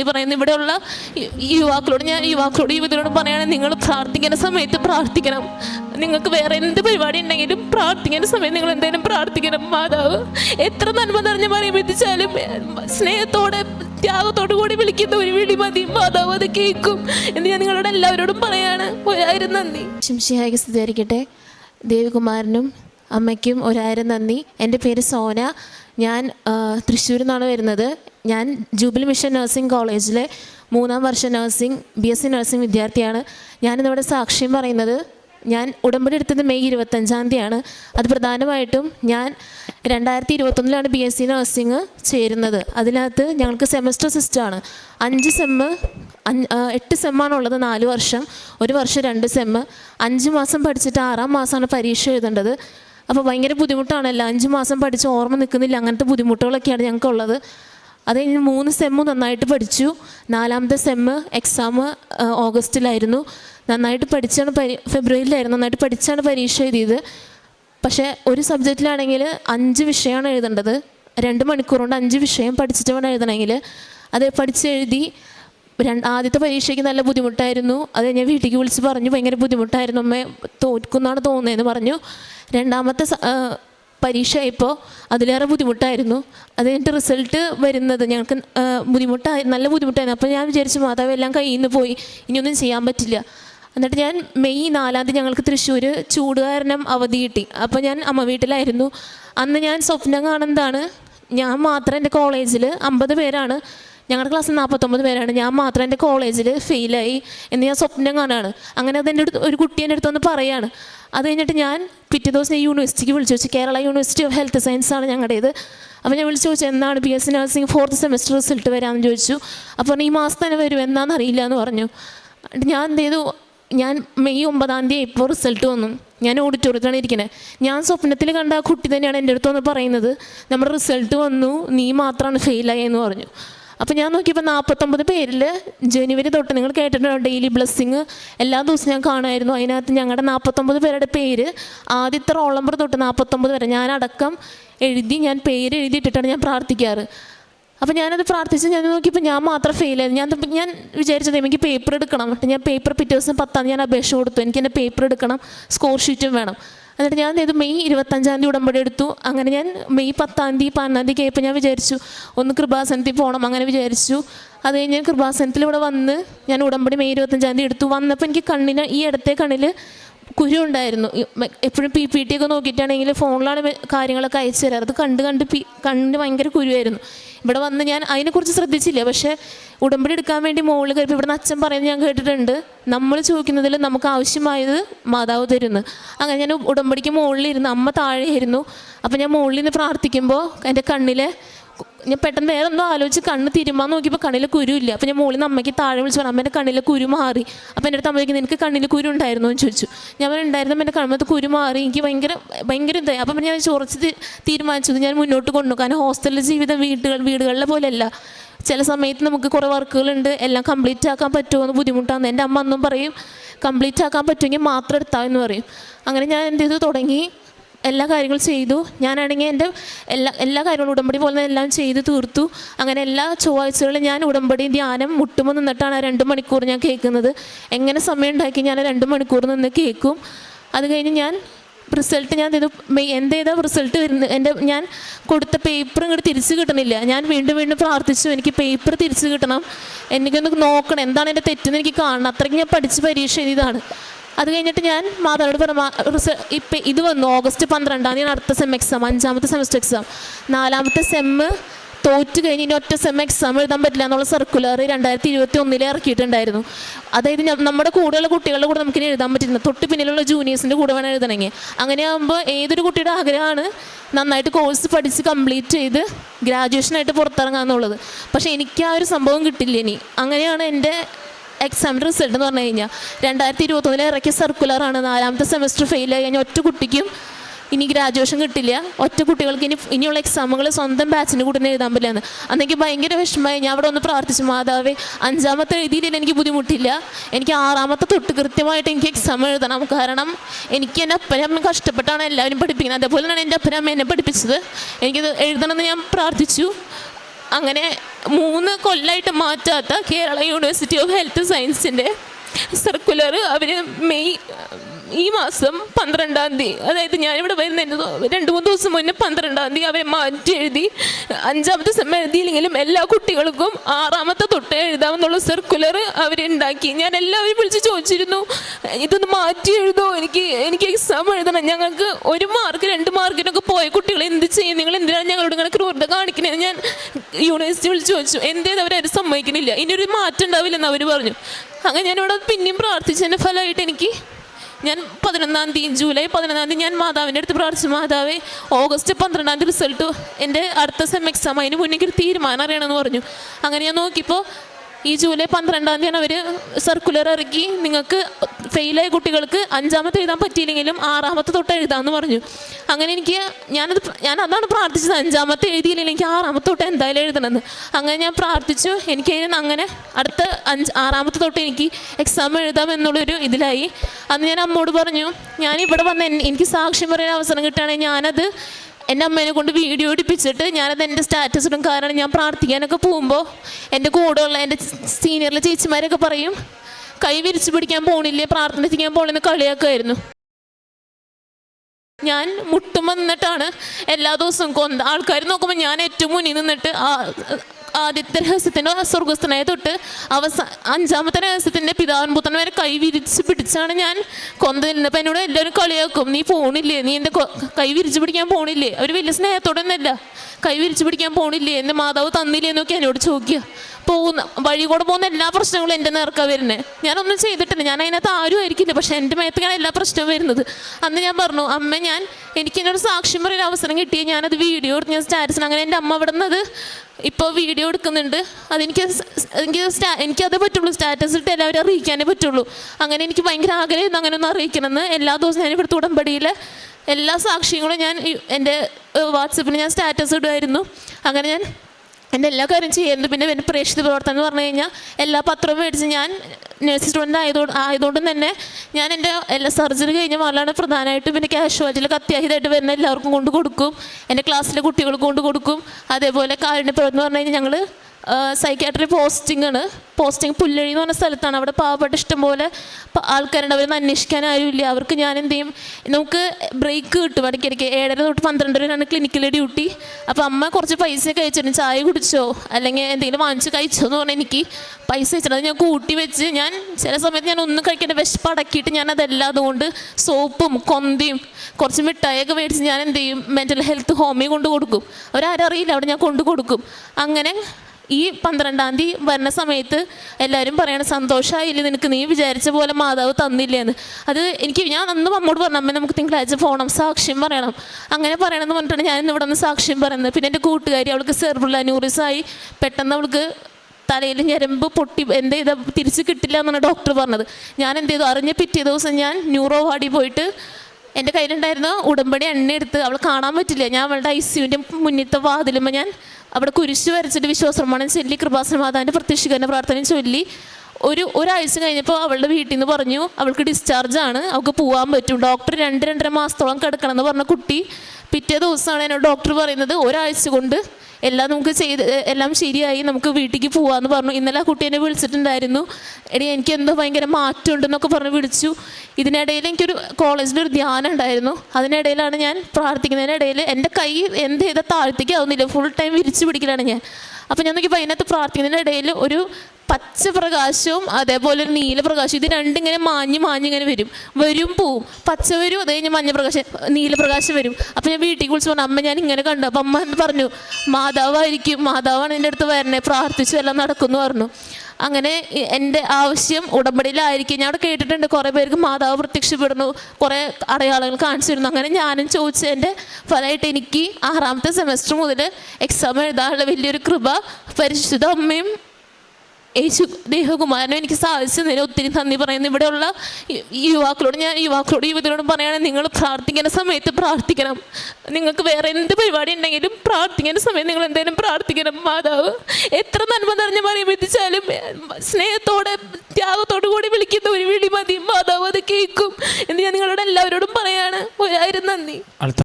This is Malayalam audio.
ഈ പറയുന്ന ഇവിടെയുള്ള യുവാക്കളോട് ഞാൻ യുവാക്കളോട് യുവതിയോട് പറയുകയാണെങ്കിൽ നിങ്ങൾ പ്രാർത്ഥിക്കുന്ന സമയത്ത് പ്രാർത്ഥിക്കണം. നിങ്ങൾക്ക് വേറെ എന്ത് പരിപാടി ഉണ്ടെങ്കിലും പ്രാർത്ഥിക്കുന്ന സമയത്ത് നിങ്ങൾ എന്തെങ്കിലും പ്രാർത്ഥിക്കണം മാതാവ്. എത്ര നന്മ നിറഞ്ഞ എത്തിച്ചാലും സ്നേഹത്തോടെ ത്യാഗത്തോടു കൂടി വിളിക്കുന്ന ഒരു വിളി മതി. മാതാവ് അത് കേൾക്കും. എന്ന് ഞാൻ നിങ്ങളോട് എല്ലാവരോടും പറയാണ്. ഒരായിരം നന്ദി. ശംശിയായി സ്തുതിയായിരിക്കട്ടെ. ദേവികുമാരനും അമ്മയ്ക്കും ഒരായിരം നന്ദി. എന്റെ പേര് സോന. ഞാൻ തൃശ്ശൂരിൽ നിന്നാണ് വരുന്നത്. ഞാൻ ജൂബിലി മിഷൻ നഴ്സിംഗ് കോളേജിലെ മൂന്നാം വർഷ nursing B S C nursing വിദ്യാർത്ഥിയാണ്. ഞാനിന്നിവിടെ സാക്ഷ്യം പറയുന്നത് ഞാൻ ഉടമ്പടി എടുത്തത് മെയ് ഇരുപത്തഞ്ചാം തീയതിയാണ്. അത് പ്രധാനമായിട്ടും ഞാൻ രണ്ടായിരത്തി ഇരുപത്തൊന്നിലാണ് ബി എസ് സി നഴ്സിംഗ് ചേരുന്നത്. അതിനകത്ത് ഞങ്ങൾക്ക് സെമസ്റ്റർ സിസ്റ്റമാണ് അഞ്ച് സെമ്മ് എട്ട് സെമ്മാണുള്ളത് നാല് വർഷം. ഒരു വർഷം രണ്ട് സെമ്മ് അഞ്ച് മാസം പഠിച്ചിട്ട് ആറാം മാസമാണ് പരീക്ഷ എഴുതേണ്ടത്. അപ്പോൾ ഭയങ്കര ബുദ്ധിമുട്ടാണല്ലോ അഞ്ച് മാസം പഠിച്ച് ഓർമ്മ നിൽക്കുന്നില്ല. അങ്ങനത്തെ ബുദ്ധിമുട്ടുകളൊക്കെയാണ് ഞങ്ങൾക്കുള്ളത്. അത് കഴിഞ്ഞ് മൂന്ന് സെമ്മ് നന്നായിട്ട് പഠിച്ചു. നാലാമത്തെ സെമ്മ് എക്സാം ഓഗസ്റ്റിലായിരുന്നു. നന്നായിട്ട് പഠിച്ചാണ് പരി ഫെബ്രുവരിയിലായിരുന്നു. നന്നായിട്ട് പഠിച്ചാണ് പരീക്ഷ എഴുതിയത്. പക്ഷേ ഒരു സബ്ജക്റ്റിലാണെങ്കിൽ അഞ്ച് വിഷയമാണ് എഴുതേണ്ടത്. രണ്ട് മണിക്കൂർ കൊണ്ട് അഞ്ച് വിഷയം പഠിച്ചിട്ട് വേണം എഴുതണമെങ്കിൽ. അത് പഠിച്ചെഴുതി രണ്ട് ആദ്യത്തെ പരീക്ഷയ്ക്ക് നല്ല ബുദ്ധിമുട്ടായിരുന്നു. അത് ഞാൻ വീട്ടിലേക്ക് വിളിച്ച് പറഞ്ഞു ഭയങ്കര ബുദ്ധിമുട്ടായിരുന്നു. അമ്മ തോൽക്കുന്നാണ് തോന്നുന്നതെന്ന് പറഞ്ഞു. രണ്ടാമത്തെ സ- ആ, പരീക്ഷ ആയപ്പോൾ അതിലേറെ ബുദ്ധിമുട്ടായിരുന്നു. അത് കഴിഞ്ഞിട്ട് റിസൾട്ട് വരുന്നത് ഞങ്ങൾക്ക് ബുദ്ധിമുട്ടായി നല്ല ബുദ്ധിമുട്ടായിരുന്നു. അപ്പോൾ ഞാൻ വിചാരിച്ചു മാതാവ് എല്ലാം കയ്യിൽ നിന്ന് പോയി. ഇനിയൊന്നും ചെയ്യാൻ പറ്റില്ല. എന്നിട്ട് ഞാൻ മെയ് നാലാം തീയതി ഞങ്ങൾക്ക് തൃശ്ശൂർ ചൂട് കാരണം അവധി കിട്ടി. അപ്പോൾ ഞാൻ അമ്മ വീട്ടിലായിരുന്നു. അന്ന് ഞാൻ സ്വപ്നം കാണുന്നതാണ്. ഞാൻ മാത്രം എന്റെ കോളേജിൽ അമ്പത് പേരാണ്. ഞങ്ങളുടെ ക്ലാസ്സിൽ നാൽപ്പത്തൊമ്പത് പേരാണ്. ഞാൻ മാത്രം എന്റെ കോളേജിൽ ഫെയിലായി എന്ന് ഞാൻ സ്വപ്നം കാണാണ് അങ്ങനെ അത് എന്റെ അടുത്ത് ഒരു കുട്ടി എന്റെ അടുത്തൊന്ന് പറയാണ്. അത് കഴിഞ്ഞിട്ട് ഞാൻ പിറ്റേ ദിവസം യൂണിവേഴ്സിറ്റിക്ക് വിളിച്ചു ചോദിച്ചു Kerala university of health science ആണ് ഞങ്ങളുടേത്. അപ്പോൾ ഞാൻ വിളിച്ചു ചോദിച്ചു എന്നാണ് B S C nursing fourth semester result വരാമെന്ന് ചോദിച്ചു. അപ്പോൾ ഈ മാസം തന്നെ വരും എന്നാണെന്ന് അറിയില്ല എന്ന് പറഞ്ഞു. ഞാൻ എന്ത് ചെയ്തു? ഞാൻ മെയ് ഒമ്പതാം തീയതി ഇപ്പോൾ റിസൾട്ട് വന്നു. ഞാൻ ഓഡിറ്റോറിയത്തിലാണ് ഇരിക്കുന്നത് ഞാൻ സ്വപ്നത്തിൽ കണ്ട ആ കുട്ടി തന്നെയാണ് എന്റെ അടുത്ത് വന്ന് പറയുന്നത്. നമ്മുടെ റിസൾട്ട് വന്നു നീ മാത്രമാണ് ഫെയിലായി എന്ന് പറഞ്ഞു. അപ്പോൾ ഞാൻ നോക്കിയപ്പോൾ നാൽപ്പത്തൊമ്പത് പേരിൽ ജനുവരി തൊട്ട് നിങ്ങൾ കേട്ടിട്ടുണ്ടോ? ഡെയിലി ബ്ലെസ്സിങ് എല്ലാ ദിവസവും ഞാൻ കാണുമായിരുന്നു അതിനകത്ത് ഞങ്ങളുടെ നാൽപ്പത്തൊമ്പത് പേരുടെ പേര് ആദ്യത്തെ റോൾ നമ്പർ തൊട്ട് നാൽപ്പത്തൊമ്പത് വരെ ഞാനടക്കം എഴുതി ഞാൻ പേര് എഴുതിയിട്ടിട്ടാണ് ഞാൻ പ്രാർത്ഥിക്കാറ്. അപ്പോൾ ഞാനത് പ്രാർത്ഥിച്ച് ഞാൻ നോക്കിയപ്പോൾ ഞാൻ മാത്രം ഫെയിൽ ആയിരുന്നു. ഞാൻ ഞാൻ വിചാരിച്ചത് എനിക്ക് പേപ്പർ എടുക്കണം. ഞാൻ പേപ്പർ പിറ്റേ ദിവസം പത്താം ഞാൻ അപേക്ഷ കൊടുത്തു. എനിക്ക് എന്റെ പേപ്പർ എടുക്കണം സ്കോർ ഷീറ്റും വേണം. എന്നിട്ട് ഞാൻ ഇത് മെയ് ഇരുപത്തഞ്ചാം തീയതി ഉടമ്പടി എടുത്തു. അങ്ങനെ ഞാൻ മെയ് പത്താം തീയതി പതിനാം തീയതി കഴിയപ്പോൾ ഞാൻ വിചാരിച്ചു ഒന്ന് കൃപാസനത്തിൽ പോകണം അങ്ങനെ വിചാരിച്ചു. അത് കഴിഞ്ഞ് ഞാൻ കൃപാസനത്തിൽ ഇവിടെ വന്ന് ഞാൻ ഉടമ്പടി മെയ് ഇരുപത്തഞ്ചാം തീയതി എടുത്തു. വന്നപ്പോൾ എനിക്ക് കണ്ണിന് ഈ ഇടത്തെ കണ്ണിൽ കുരു ഉണ്ടായിരുന്നു. എപ്പോഴും പി പി ടി ഒക്കെ നോക്കിയിട്ടാണെങ്കിൽ ഫോണിലാണ് കാര്യങ്ങളൊക്കെ അയച്ചു തരാറ്. അത് കണ്ട് കണ്ട് പി കണ്ണിന് ഭയങ്കര കുരുവായിരുന്നു. ഇവിടെ വന്ന് ഞാൻ അതിനെക്കുറിച്ച് ശ്രദ്ധിച്ചില്ല. പക്ഷേ ഉടമ്പടി എടുക്കാൻ വേണ്ടി മുകളിൽ കയറി ഇവിടുന്ന് അച്ഛൻ പറയുന്നത് ഞാൻ കേട്ടിട്ടുണ്ട്. നമ്മൾ ചോദിക്കുന്നതിൽ നമുക്ക് ആവശ്യമായത് മാതാവ് തരുന്നു. അങ്ങനെ ഞാൻ ഉടമ്പടിക്ക് മുകളിലിരുന്ന് അമ്മ താഴെയായിരുന്നു. അപ്പോൾ ഞാൻ മുകളിൽ നിന്ന് പ്രാർത്ഥിക്കുമ്പോൾ എന്റെ കണ്ണിലെ ഞാൻ പെട്ടെന്ന് വേറെ ഒന്നും ആലോചിച്ച് കണ്ണ് തിരുമാൻ നോക്കിയപ്പോൾ കണ്ണിൽ കുരു ഇല്ല. അപ്പോൾ ഞാൻ മുകളിൽ നിന്ന് അമ്മയ്ക്ക് താഴെ വിളിച്ചു പറഞ്ഞു അമ്മേന്റെ കണ്ണിലെ കുരു മാറി. അപ്പം എന്റെ അടുത്ത് അമ്മയ്ക്ക് നിനക്ക് കണ്ണിൽ കുരു ഉണ്ടായിരുന്നു? എന്ന് ചോദിച്ചു. ഞാൻ ഉണ്ടായിരുന്നു. എന്റെ കണ്ണത്ത് കുരു മാറി. എനിക്ക് ഭയങ്കര ഭയങ്കര ഇതായി. അപ്പം ഞാൻ ചൊറച്ച് തീരുമാനിച്ചത് ഞാൻ മുന്നോട്ട് കൊണ്ടു കാരണം ഹോസ്റ്റലിലെ ജീവിതം വീടുകൾ വീടുകളിലെ പോലെയല്ല. ചില സമയത്ത് നമുക്ക് കുറേ വർക്കുകളുണ്ട്. എല്ലാം കംപ്ലീറ്റ് ആക്കാൻ പറ്റുമോ എന്ന് ബുദ്ധിമുട്ടാണ്. എന്റെ അമ്മ അന്നും പറയും കംപ്ലീറ്റ് ആക്കാൻ പറ്റുമെങ്കിൽ മാത്രം എടുത്താൽ എന്ന് പറയും. അങ്ങനെ ഞാൻ എന്ത് ചെയ്തു? തുടങ്ങി. എല്ലാ കാര്യങ്ങളും ചെയ്തു. ഞാനാണെങ്കിൽ എന്റെ എല്ലാ എല്ലാ കാര്യങ്ങളും ഉടമ്പടി പോലെ എല്ലാം ചെയ്ത് തീർത്തു. അങ്ങനെ എല്ലാ ചൊവ്വാഴ്ചകളും ഞാൻ ഉടമ്പടി ധ്യാനം മുട്ടുമ്പോൾ നിന്നിട്ടാണ് ആ രണ്ട് മണിക്കൂർ ഞാൻ കേൾക്കുന്നത്. എങ്ങനെ സമയം ഉണ്ടാക്കി ഞാൻ രണ്ട് മണിക്കൂർ നിന്ന് കേൾക്കും. അത് കഴിഞ്ഞ് ഞാൻ റിസൾട്ട് ഞാൻ ഇത് ചെയ്താൽ റിസൾട്ട് വരുന്നത്? എന്റെ ഞാൻ കൊടുത്ത പേപ്പർ ഇങ്ങോട്ട് തിരിച്ചു കിട്ടണില്ല. ഞാൻ വീണ്ടും വീണ്ടും പ്രാർത്ഥിച്ചു എനിക്ക് പേപ്പർ തിരിച്ചു കിട്ടണം. എനിക്കൊന്ന് നോക്കണം. എന്താണ് എന്റെ തെറ്റെന്ന് എനിക്ക് കാണണം. അത്രയ്ക്ക് ഞാൻ പഠിച്ച് പരീക്ഷ എഴുതിയതാണ്. അത് കഴിഞ്ഞിട്ട് ഞാൻ മാതാവിനോട് പറഞ്ഞു ഇപ്പം ഇത് വന്നു ഓഗസ്റ്റ് പന്ത്രണ്ടാം തീയതി അടുത്ത സെം എക്സാം അഞ്ചാമത്തെ സെമസ്റ്റർ എക്സാം നാലാമത്തെ സെമ്മ് തോറ്റു കഴിഞ്ഞ് ഇനി ഒറ്റ സെം എക്സാം എഴുതാൻ പറ്റില്ല എന്നുള്ള സർക്കുലർ രണ്ടായിരത്തി ഇരുപത്തി ഒന്നിൽ ഇറക്കിയിട്ടുണ്ടായിരുന്നു. അതായത് നമ്മുടെ കൂടെയുള്ള കുട്ടികളുടെ കൂടെ നമുക്കിനി എഴുതാൻ പറ്റില്ല. തൊട്ട് പിന്നിലുള്ള ജൂനിയേഴ്സിന്റെ കൂടെ വേണം എഴുതണമെങ്കിൽ. അങ്ങനെയാകുമ്പോൾ ഏതൊരു കുട്ടിയുടെ ആഗ്രഹമാണ് നന്നായിട്ട് കോഴ്സ് പഠിച്ച് കംപ്ലീറ്റ് ചെയ്ത് ഗ്രാജുവേഷനായിട്ട് പുറത്തിറങ്ങാന്നുള്ളത്. പക്ഷേ എനിക്ക് ആ ഒരു സംഭവം കിട്ടില്ല ഇനി. അങ്ങനെയാണ് എന്റെ എക്സാമിന്റെ റിസൾട്ട് എന്ന് പറഞ്ഞു കഴിഞ്ഞാൽ രണ്ടായിരത്തി ഇരുപത്തൊന്നിൽ ഇറക്കിയ സർക്കുലറാണ് നാലാമത്തെ സെമസ്റ്റർ ഫെയിൽ ആയി കഴിഞ്ഞാൽ ഒറ്റ കുട്ടിക്കും ഇനി ഗ്രാജുവേഷൻ കിട്ടില്ല. ഒറ്റ കുട്ടികൾക്ക് ഇനി ഇനിയുള്ള എക്സാമുകൾ സ്വന്തം ബാച്ചിന്റെ കൂടെ തന്നെ എഴുതാൻ പറ്റില്ല എന്ന് അന്നെനിക്ക് ഭയങ്കര വിഷമമായി. ഞാൻ അവിടെ ഒന്ന് പ്രാർത്ഥിച്ചു മാതാവേ അഞ്ചാമത്തെ എഴുതിയില്ല എനിക്ക് ബുദ്ധിമുട്ടില്ല. എനിക്ക് ആറാമത്തെ തൊട്ട് കൃത്യമായിട്ട് എനിക്ക് എക്സാം എഴുതണം. കാരണം എനിക്ക് എന്റെ അപ്പനും അമ്മ കഷ്ടപ്പെട്ടാണ് എല്ലാവരും പഠിപ്പിക്കുന്നത്. അതേപോലെ തന്നെയാണ് എന്റെ അപ്പനും അമ്മ എന്നെ പഠിപ്പിച്ചത്. എനിക്കത് എഴുതണമെന്ന് ഞാൻ പ്രാർത്ഥിച്ചു. അങ്ങനെ മൂന്ന് കൊല്ലമായിട്ട് മാറ്റാത്ത കേരള യൂണിവേഴ്സിറ്റി ഓഫ് ഹെൽത്ത് സയൻസിന്റെ സർക്കുലർ അവർ മെയ് ഈ മാസം പന്ത്രണ്ടാം തീയതി അതായത് ഞാനിവിടെ വരുന്നതിന് രണ്ട് മൂന്ന് ദിവസം മുന്നേ പന്ത്രണ്ടാം തീയതി അവരെ മാറ്റി എഴുതി അഞ്ചാമത്തെ സെം എഴുതിയില്ലെങ്കിലും എല്ലാ കുട്ടികൾക്കും ആറാമത്തെ തൊട്ട് എഴുതാമെന്നുള്ള സർക്കുലർ അവരുണ്ടാക്കി. ഞാൻ എല്ലാവരും വിളിച്ച് ചോദിച്ചിരുന്നു ഇതൊന്ന് മാറ്റി എഴുതോ? എനിക്ക് എനിക്ക് എക്സാം എഴുതണം. ഞങ്ങൾക്ക് ഒരു മാർക്ക് രണ്ട് മാർക്കിനൊക്കെ പോയ കുട്ടികൾ എന്ത് ചെയ്യും? നിങ്ങൾ എന്തിനാണ് ഞങ്ങളോട് ഇങ്ങനെ ക്രൂരത കാണിക്കുന്നത് ഞാൻ യൂണിവേഴ്സിറ്റി വിളിച്ച് ചോദിച്ചു എന്തേത് അവരാരും സമ്മതിക്കണില്ല. ഇനി ഒരു മാറ്റം ഉണ്ടാവില്ലെന്ന് അവർ പറഞ്ഞു. അങ്ങനെ ഞാനിവിടെ പിന്നെയും പ്രാർത്ഥിച്ചതിന്റെ ഫലമായിട്ട് എനിക്ക് ഞാൻ പതിനൊന്നാം തീയതി ജൂലൈ പതിനൊന്നാം തീയതി ഞാൻ മാതാവിന്റെ അടുത്ത് പ്രാർത്ഥിച്ചു. മാതാവേ ഓഗസ്റ്റ് പന്ത്രണ്ടാം തീയതി റിസൾട്ട് എന്റെ അടുത്ത സെം എക്സാം അതിന് മുന്നേ തീരുമാനം അറിയണമെന്ന് പറഞ്ഞു. അങ്ങനെ ഞാൻ നോക്കിയപ്പോൾ ഈ ജൂലൈ പന്ത്രണ്ടാം തീയതി അവർ സർക്കുലർ ഇറക്കി. നിങ്ങൾക്ക് ഫെയിലായ കുട്ടികൾക്ക് അഞ്ചാമത്തെ എഴുതാൻ പറ്റിയില്ലെങ്കിലും ആറാമത്തെ തൊട്ട് എഴുതാമെന്ന് പറഞ്ഞു. അങ്ങനെ എനിക്ക് ഞാനത് ഞാൻ അതാണ് പ്രാർത്ഥിച്ചത്. അഞ്ചാമത്തെ എഴുതിയില്ലെങ്കിൽ എനിക്ക് ആറാമത്തെ തൊട്ട് എന്തായാലും എഴുതണമെന്ന്. അങ്ങനെ ഞാൻ പ്രാർത്ഥിച്ചു. എനിക്ക് അങ്ങനെ അടുത്ത അഞ്ച് ആറാമത്തെ തൊട്ട് എനിക്ക് എക്സാം എഴുതാം എന്നുള്ളൊരു ഇതിലായി. അന്ന് ഞാൻ അമ്മോട് പറഞ്ഞു ഞാൻ ഇവിടെ വന്ന് എനിക്ക് സാക്ഷ്യം പറയാൻ അവസരം കിട്ടുകയാണെങ്കിൽ ഞാനത് എന്റെ അമ്മേനെ കൊണ്ട് വീഡിയോ എടുപ്പിച്ചിട്ട് ഞാനത് എന്റെ സ്റ്റാറ്റസ് ഇടും കാരണം ഞാൻ പ്രാർത്ഥിക്കാനൊക്കെ പോകുമ്പോൾ എന്റെ കൂടെയുള്ള എന്റെ സീനിയറിലെ ചേച്ചിമാരൊക്കെ പറയും കൈ വിരിച്ചു പിടിക്കാൻ പോണില്ലേ പ്രാർത്ഥനിക്കാൻ പോണെന്ന് കളിയാക്കുമായിരുന്നു ഞാൻ മുട്ടുമെന്നിട്ടാണ് എല്ലാ ദിവസവും കൊന്ത ആൾക്കാർ നോക്കുമ്പോൾ ഞാൻ ഏറ്റവും മുന്നിൽ നിന്നിട്ട് ആദ്യത്തെ രഹസ്യത്തിന്റെ സ്വർഗസ്ഥനായ തൊട്ട് അവസാന അഞ്ചാമത്തെ രഹസ്യത്തിന്റെ പിതാവൻ പുത്രൻ വരെ കൈ വിരിച്ച് പിടിച്ചാണ് ഞാൻ കൊന്ത നിന്നപ്പോൾ എന്നോട് എല്ലാവരും കളിയാക്കും നീ പോണില്ലേ നീ എന്റെ കൈ വിരിച്ച് പിടിക്കാൻ പോണില്ലേ അവർ വലിയ സ്നേഹത്തോടെ ഒന്നല്ല കൈ വിരിച്ച് പിടിക്കാൻ പോണില്ലേ? എന്റെ മാതാവ് തന്നില്ലേ എന്നൊക്കെ എന്നോട് ചോദിക്കുക. പോകുന്ന വഴി കൂടെ പോകുന്ന എല്ലാ പ്രശ്നങ്ങളും എന്റെ നേർക്കാ വരുന്നത് ഞാനൊന്നും ചെയ്തിട്ടില്ല. ഞാൻ അതിനകത്ത് ആരും ആയിരിക്കില്ല പക്ഷെ എന്റെ മേത്തേക്കാണ് എല്ലാ പ്രശ്നവും വരുന്നത്. അന്ന് ഞാൻ പറഞ്ഞു അമ്മ ഞാൻ എനിക്ക് എന്നോട് സാക്ഷ്യം പറയാൻ അവസരം കിട്ടിയ. ഞാനത് വീഡിയോ എടുത്ത് ഞാൻ സ്റ്റാറ്റസിന് അങ്ങനെ എന്റെ അമ്മ അവിടെ നിന്നത് ഇപ്പോൾ വീഡിയോ എടുക്കുന്നുണ്ട്. അതെനിക്ക് എനിക്ക് സ്റ്റാ എനിക്കതേ പറ്റുള്ളൂ. സ്റ്റാറ്റസ് ഇട്ട് എല്ലാവരും അറിയിക്കാനേ പറ്റുള്ളൂ. അങ്ങനെ എനിക്ക് ഭയങ്കര ആഗ്രഹമായിരുന്നു അങ്ങനെ ഒന്ന് അറിയിക്കണമെന്ന്. എല്ലാ ദിവസവും ഞാൻ ഇവിടുത്തെ ഉടമ്പടിയിൽ എല്ലാ സാക്ഷ്യങ്ങളും ഞാൻ എന്റെ വാട്സപ്പിൽ ഞാൻ സ്റ്റാറ്റസ് ഇടുമായിരുന്നു. അങ്ങനെ ഞാൻ എന്റെ എല്ലാ കാര്യം ചെയ്യുന്നത് പിന്നെ എന്റെ പ്രേക്ഷിത പ്രവർത്തനം എന്ന് പറഞ്ഞു കഴിഞ്ഞാൽ എല്ലാ പത്രവും മേടിച്ച് ഞാൻ നഴ്സിംഗ് സ്റ്റുഡന്റ് ആയതുകൊണ്ട് ആയതുകൊണ്ടും തന്നെ ഞാൻ എന്റെ എല്ലാ സർജറി കഴിഞ്ഞ മാലാണ് പ്രധാനമായിട്ടും പിന്നെ കാഷ്വാലിറ്റിയിലൊക്കെ അത്യാഹിതമായിട്ട് വരുന്ന എല്ലാവർക്കും കൊണ്ട് കൊടുക്കും. എന്റെ ക്ലാസ്സിലെ കുട്ടികൾക്ക് കൊണ്ട് കൊടുക്കും. അതേപോലെ കാരുണ്യ പ്രവർത്തനം എന്ന് പറഞ്ഞു കഴിഞ്ഞാൽ ഞങ്ങൾ സൈക്കാട്രി പോസ്റ്റിംഗ് ആണ്. പോസ്റ്റിംഗ് പുല്ലഴി എന്ന് പറഞ്ഞ സ്ഥലത്താണ്. അവിടെ പാവപ്പെട്ട ഇഷ്ടംപോലെ ആൾക്കാരുണ്ട്. അവരൊന്നും അന്വേഷിക്കാൻ ആരുമില്ല. അവർക്ക് ഞാൻ എന്ത് ചെയ്യും? നമുക്ക് ബ്രേക്ക് കിട്ടും. ഇടയ്ക്കിടയ്ക്ക് ഏഴര തൊട്ട് പന്ത്രണ്ട് വരെയാണ് ക്ലിനിക്കിലെ ഡ്യൂട്ടി അപ്പോൾ അമ്മ കുറച്ച് പൈസ കഴിച്ചിട്ടുണ്ട്. ചായ കുടിച്ചോ? അല്ലെങ്കിൽ എന്തെങ്കിലും വാങ്ങിച്ച് കഴിച്ചോ എന്ന് പറഞ്ഞാൽ എനിക്ക് പൈസ വെച്ചിട്ട് അത് ഞാൻ കൂട്ടി വെച്ച് ഞാൻ ചില സമയത്ത് ഞാൻ ഒന്നും കഴിക്കേണ്ട വിശപ്പ് അടക്കിയിട്ട് ഞാൻ അതെല്ലാം അതുകൊണ്ട് സോപ്പും കൊന്തയും കുറച്ച് മിഠായിയൊക്കെ മേടിച്ച് ഞാൻ എന്ത് ചെയ്യും? മെന്റൽ ഹെൽത്ത് ഹോമിൽ കൊണ്ട് കൊടുക്കും. അവരാരറിയില്ല അവിടെ ഞാൻ കൊണ്ടു കൊടുക്കും. അങ്ങനെ ഈ പന്ത്രണ്ടാം തീയതി വരുന്ന സമയത്ത് എല്ലാവരും പറയണ സന്തോഷമായില്ലേ നിനക്ക്? നീ വിചാരിച്ച പോലെ മാതാവ് തന്നില്ലേന്ന്. അത് എനിക്ക് ഞാൻ അന്ന് അമ്മോട് പറഞ്ഞു അമ്മ നമുക്ക് തിങ്കളാഴ്ച പോകണം സാക്ഷ്യം പറയണം. അങ്ങനെ പറയണമെന്ന് പറഞ്ഞിട്ടാണ് ഞാൻ ഇന്ന് ഇവിടെ നിന്ന് സാക്ഷ്യം പറയുന്നത്. പിന്നെ എന്റെ കൂട്ടുകാരി അവൾക്ക് സെർബുള്ള ആയി പെട്ടെന്ന് അവൾക്ക് തലയിൽ ഞരമ്പ് പൊട്ടി എന്ത് ചെയ്താൽ തിരിച്ച് കിട്ടില്ല എന്നാണ് ഡോക്ടർ പറഞ്ഞത്. ഞാൻ എന്ത് ചെയ്തു? അറിഞ്ഞ പിറ്റേ ദിവസം ഞാൻ ന്യൂറോ വാർഡിൽ പോയിട്ട് എന്റെ കയ്യിലുണ്ടായിരുന്ന ഉടമ്പടി എണ്ണ എടുത്ത് അവൾ കാണാൻ പറ്റില്ല. ഞാൻ അവളുടെ ഐ സിയുവിന്റെ മുന്നിലത്തെ വാതിലുമ്പോൾ ഞാൻ അവിടെ കുരിശ് വരച്ചിട്ട് വിശ്വാസപ്രമാണം ചൊല്ലി കൃപാസന മാതാവിന്റെ പ്രത്യക്ഷീകരണ പ്രാർത്ഥന ചൊല്ലി. ഒരു ഒരാഴ്ച കഴിഞ്ഞപ്പോൾ അവളുടെ വീട്ടിൽ നിന്ന് പറഞ്ഞു അവൾക്ക് ഡിസ്ചാർജ് ആണ് അവൾക്ക് പോകാൻ പറ്റും. ഡോക്ടർ രണ്ട് രണ്ടര മാസത്തോളം കിടക്കണം എന്ന് പറഞ്ഞ കുട്ടി പിറ്റേ ദിവസമാണ് എന്നോട് ഡോക്ടർ പറയുന്നത്. ഒരാഴ്ച കൊണ്ട് എല്ലാം നമുക്ക് ചെയ്ത് എല്ലാം ശരിയായി നമുക്ക് വീട്ടിലേക്ക് പോവാന്ന് പറഞ്ഞു. ഇന്നലെ ആ കുട്ടി എന്നെ വിളിച്ചിട്ടുണ്ടായിരുന്നു. എടി എനിക്ക് എന്തോ ഭയങ്കര മാറ്റം ഉണ്ടെന്നൊക്കെ പറഞ്ഞ് വിളിച്ചു. ഇതിനിടയിൽ എനിക്കൊരു കോളേജിലൊരു ധ്യാനം ഉണ്ടായിരുന്നു. അതിനിടയിലാണ് ഞാൻ പ്രാർത്ഥിക്കുന്നതിനിടയിൽ എന്റെ കൈ എന്ത് ചെയ്താൽ താഴ്ത്തേക്ക് ആവുന്നില്ല ഫുൾ ടൈം വിരിച്ചു പിടിക്കലാണ് ഞാൻ. അപ്പോൾ ഞാൻ നോക്കിയപ്പോൾ അതിനകത്ത് പ്രാർത്ഥിക്കുന്നതിനിടയിൽ ഒരു പച്ച പ്രകാശവും അതേപോലെ ഒരു നീല പ്രകാശവും. ഇത് രണ്ടിങ്ങനെ മാഞ്ഞ് മാഞ്ഞ് ഇങ്ങനെ വരും. വരും പോവും. പച്ച വരും അത് കഴിഞ്ഞ് മഞ്ഞ പ്രകാശം നീല പ്രകാശം വരും. അപ്പോൾ ഞാൻ വീട്ടിൽ വിളിച്ച് പറഞ്ഞു അമ്മ ഞാൻ ഇങ്ങനെ കണ്ടു. അപ്പം അമ്മ പറഞ്ഞു മാതാവായിരിക്കും. മാതാവാണ് എന്റെ അടുത്ത് വരണേ. പ്രാർത്ഥിച്ചു എല്ലാം നടക്കുന്നു പറഞ്ഞു. അങ്ങനെ എന്റെ ആവശ്യം ഉടമ്പടിയിലായിരിക്കും. ഞാൻ അവിടെ കേട്ടിട്ടുണ്ട് കുറേ പേർക്ക് മാതാവ് പ്രത്യക്ഷപ്പെടുന്നു. കുറേ അടയാളങ്ങൾ കാണിച്ചു തരുന്നു അങ്ങനെ ഞാനും ചോദിച്ചതിന്റെ ഫലമായിട്ട് എനിക്ക് ആറാമത്തെ സെമസ്റ്റർ മുതൽ എക്സാം എഴുതാനുള്ള വലിയൊരു കൃപ പരിശുദ്ധ അമ്മയും യേശു ദേഹകുമാരനും എനിക്ക് സാധിച്ചതിന് ഒത്തിരി നന്ദി പറയുന്നു. ഇവിടെയുള്ള യുവാക്കളോട് ഞാൻ യുവാക്കളോട് യുവതിയോടും പറയുകയാണെങ്കിൽ നിങ്ങൾ പ്രാർത്ഥിക്കുന്ന സമയത്ത് പ്രാർത്ഥിക്കണം. നിങ്ങൾക്ക് വേറെ എന്ത് പരിപാടി ഉണ്ടെങ്കിലും പ്രാർത്ഥിക്കുന്ന സമയം നിങ്ങൾ എന്തായാലും പ്രാർത്ഥിക്കണം. മാതാവ് എത്ര നന്മ നിറഞ്ഞ മറിയമെത്തിച്ചാലും സ്നേഹത്തോടെ ത്യാഗത്തോടു കൂടി വിളിക്കുന്ന ഒരു വിളി മതി. മാതാവ് അത് കേൾക്കും എന്ന് ഞാൻ നിങ്ങളോട് എല്ലാവരോടും പറയാണ്. ഒരായിരം നന്ദി.